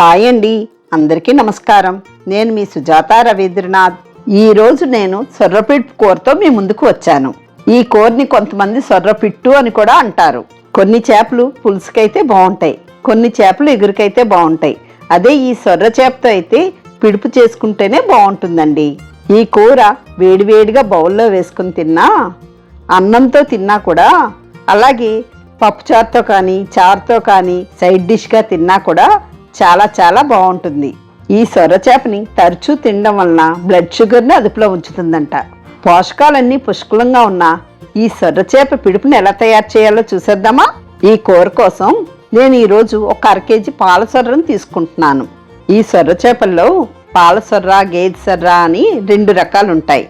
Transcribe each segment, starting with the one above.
Hi అండి. అందరికీ నమస్కారం. నేను మీ సుజాత రవీంద్రనాథ్. ఈరోజు నేను సొర్రపిట్టు కూరతో మీ ముందుకు వచ్చాను. ఈ కూరని కొంతమంది సొర్రపిట్టు అని కూడా అంటారు. కొన్ని చేపలు పులుసుకైతే బాగుంటాయి. కొన్ని చేపలు ఎగురికైతే బాగుంటాయి. అదే ఈ సొర్ర చేపతో అయితే పిడుపు చేసుకుంటేనే బాగుంటుందండి. ఈ కూర వేడివేడిగా బౌల్లో వేసుకుని తిన్నా అన్నంతో తిన్నా కూడా అలాగే పప్పుచారుతో కానీ చారుతో కానీ సైడ్ డిష్గా తిన్నా కూడా చాలా చాలా బాగుంటుంది. ఈ సొరచేపని తరచూ తినడం వలన బ్లడ్ షుగర్ని అదుపులో ఉంచుతుందంట. పోషకాలన్నీ పుష్కలంగా ఉన్న ఈ సొర్ర చేప పిడుపుని ఎలా తయారు చేయాలో చూసేద్దామా? ఈ కూర కోసం నేను ఈరోజు ఒక అర కేజీ పాల సొర్రను తీసుకుంటున్నాను. ఈ సొర్ర చేపల్లో పాల సొర్ర గేదె సొర్ర అని రెండు రకాలు ఉంటాయి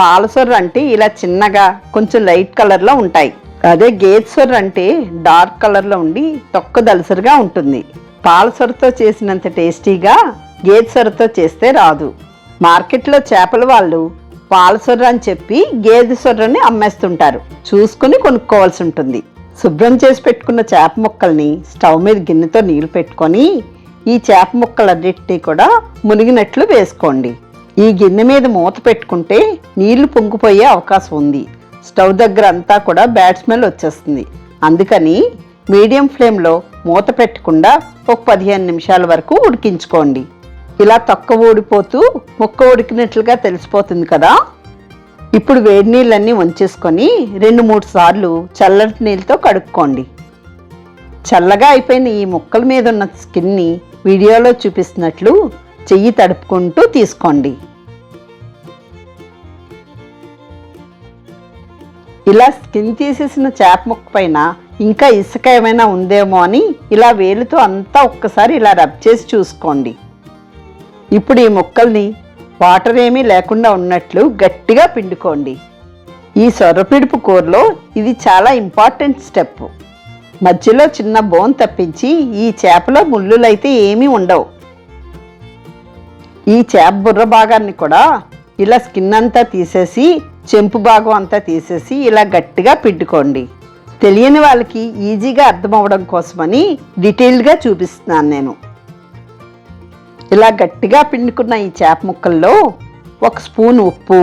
పాలసొర్ర అంటే ఇలా చిన్నగా కొంచెం లైట్ కలర్లో ఉంటాయి. అదే గేదెసొర్ర అంటే డార్క్ కలర్లో ఉండి తొక్క దలసరిగా ఉంటుంది. పాలసొరతో చేసినంత టేస్టీగా గేదెసొరతో చేస్తే రాదు. మార్కెట్లో చేపల వాళ్ళు పాలసొర్ర అని చెప్పి గేదె సొర్రని అమ్మేస్తుంటారు. చూసుకుని కొనుక్కోవాల్సి ఉంటుంది. శుభ్రం చేసి పెట్టుకున్న చేప ముక్కల్ని స్టవ్ మీద గిన్నెతో నీళ్ళు పెట్టుకొని ఈ చేప ముక్కలన్నిటినీ కూడా మునిగినట్లు వేసుకోండి. ఈ గిన్నె మీద మూత పెట్టుకుంటే నీళ్ళు పొంగిపోయే అవకాశం ఉంది. స్టవ్ దగ్గర అంతా కూడా బ్యాడ్ స్మెల్ వచ్చేస్తుంది. అందుకని మీడియం ఫ్లేమ్లో మూత పెట్టకుండా ఒక పదిహేను నిమిషాల వరకు ఉడికించుకోండి. ఇలా తక్కువ ఊడిపోతూ ముక్క ఉడికినట్లుగా తెలిసిపోతుంది కదా? ఇప్పుడు వేడి నీళ్ళన్నీ వంచేసుకొని రెండు మూడు సార్లు చల్లటి నీళ్ళతో కడుక్కోండి. చల్లగా అయిపోయిన ఈ ముక్కల మీద ఉన్న స్కిన్ని వీడియోలో చూపిస్తున్నట్లు చెయ్యి తడుపుకుంటూ తీసుకోండి. ఇలా స్కిన్ తీసేసిన చేప ముక్క పైన ఇంకా ఇసుక ఏమైనా ఉందేమో అని ఇలా వేలుతో అంతా ఒక్కసారి ఇలా రబ్ చేసి చూసుకోండి. ఇప్పుడు ఈ ముక్కల్ని వాటర్ ఏమీ లేకుండా ఉన్నట్లు గట్టిగా పిండుకోండి. ఈ సొర్రపిడుపు కూరలో ఇది చాలా ఇంపార్టెంట్ స్టెప్. మధ్యలో చిన్న బోన్ తప్పించి ఈ చేపలో ముళ్ళులైతే ఏమీ ఉండవు. ఈ చేప బుర్ర భాగాన్ని కూడా ఇలా స్కిన్ అంతా తీసేసి చెంపు భాగం అంతా తీసేసి ఇలా గట్టిగా పిండుకోండి. తెలియని వాళ్ళకి ఈజీగా అర్థమవడం కోసమని డీటెయిల్డ్గా చూపిస్తున్నాను నేను. ఇలా గట్టిగా పిండుకున్న ఈ చేప ముక్కల్లో ఒక స్పూన్ ఉప్పు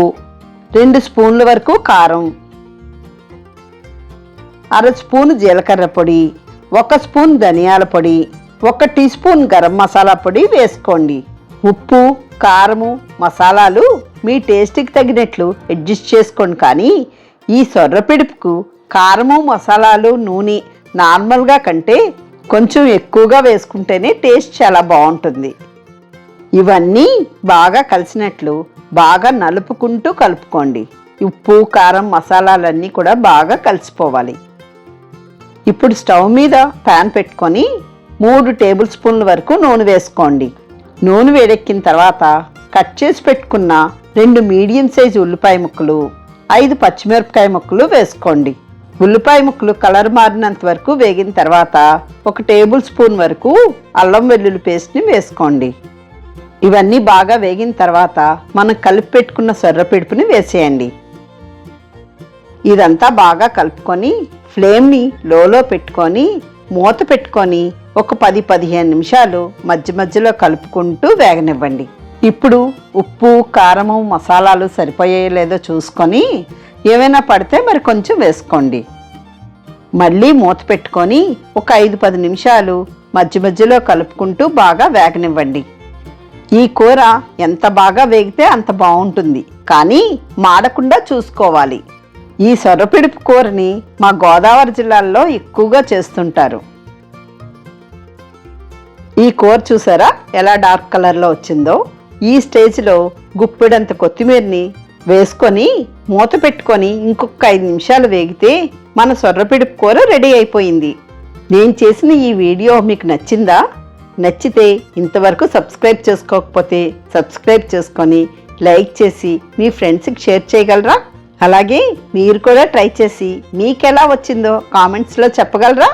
రెండు స్పూన్ల వరకు కారం అర స్పూన్ జీలకర్ర పొడి ఒక స్పూన్ ధనియాల పొడి ఒక టీ స్పూన్ గరం మసాలా పొడి వేసుకోండి. ఉప్పు కారము మసాలాలు మీ టేస్ట్కి తగినట్లు అడ్జస్ట్ చేసుకోండి కానీ ఈ సొర్రపిడుపుకు కారము మసాలాలు నూనె నార్మల్గా కంటే కొంచెం ఎక్కువగా వేసుకుంటేనే టేస్ట్ చాలా బాగుంటుంది. ఇవన్నీ బాగా కలిసినట్లు బాగా నలుపుకుంటూ కలుపుకోండి. ఉప్పు కారం మసాలాలన్నీ కూడా బాగా కలిసిపోవాలి. ఇప్పుడు స్టవ్ మీద ప్యాన్ పెట్టుకొని మూడు టేబుల్ స్పూన్ల వరకు నూనె వేసుకోండి. నూనె వేడెక్కిన తర్వాత కట్ చేసి పెట్టుకున్న రెండు మీడియం సైజు ఉల్లిపాయ ముక్కలు ఐదు పచ్చిమిరపకాయ ముక్కలు వేసుకోండి. ఉల్లిపాయ ముక్కలు కలర్ మారినంత వరకు వేగిన తర్వాత ఒక టేబుల్ స్పూన్ వరకు అల్లం వెల్లుల్లి పేస్ట్ని వేసుకోండి. ఇవన్నీ బాగా వేగిన తర్వాత మనం కలిపి పెట్టుకున్న సొర్రపిడుపుని వేసేయండి. ఇదంతా బాగా కలుపుకొని ఫ్లేమ్ని లోలో పెట్టుకొని మూత పెట్టుకొని ఒక పది పదిహేను నిమిషాలు మధ్య మధ్యలో కలుపుకుంటూ వేగనివ్వండి. ఇప్పుడు ఉప్పు కారము మసాలాలు సరిపోయాయో లేదో చూసుకొని ఏమైనా పడితే మరి కొంచెం వేసుకోండి. మళ్ళీ మూత పెట్టుకొని ఒక ఐదు పది నిమిషాలు మధ్య మధ్యలో కలుపుకుంటూ బాగా వేగనివ్వండి. ఈ కూర ఎంత బాగా వేగితే అంత బాగుంటుంది. కానీ మాడకుండా చూసుకోవాలి. ఈ సొరపిడుపు కూరని మా గోదావరి జిల్లాల్లో ఎక్కువగా చేస్తుంటారు. ఈ కూర చూసారా? ఎలా డార్క్ కలర్లో వచ్చిందో? ఈ స్టేజ్లో గుప్పెడంత కొత్తిమీరని వేసుకొని మూత పెట్టుకొని ఇంకొక ఐదు నిమిషాలు వేగితే మన సొర్రపిడుపు కూర రెడీ అయిపోయింది. నేను చేసిన ఈ వీడియో మీకు నచ్చిందా? నచ్చితే ఇంతవరకు సబ్స్క్రైబ్ చేసుకోకపోతే సబ్స్క్రైబ్ చేసుకొని లైక్ చేసి మీ ఫ్రెండ్స్కి షేర్ చేయగలరా? అలాగే మీరు కూడా ట్రై చేసి మీకు ఎలా వచ్చిందో కామెంట్స్లో చెప్పగలరా?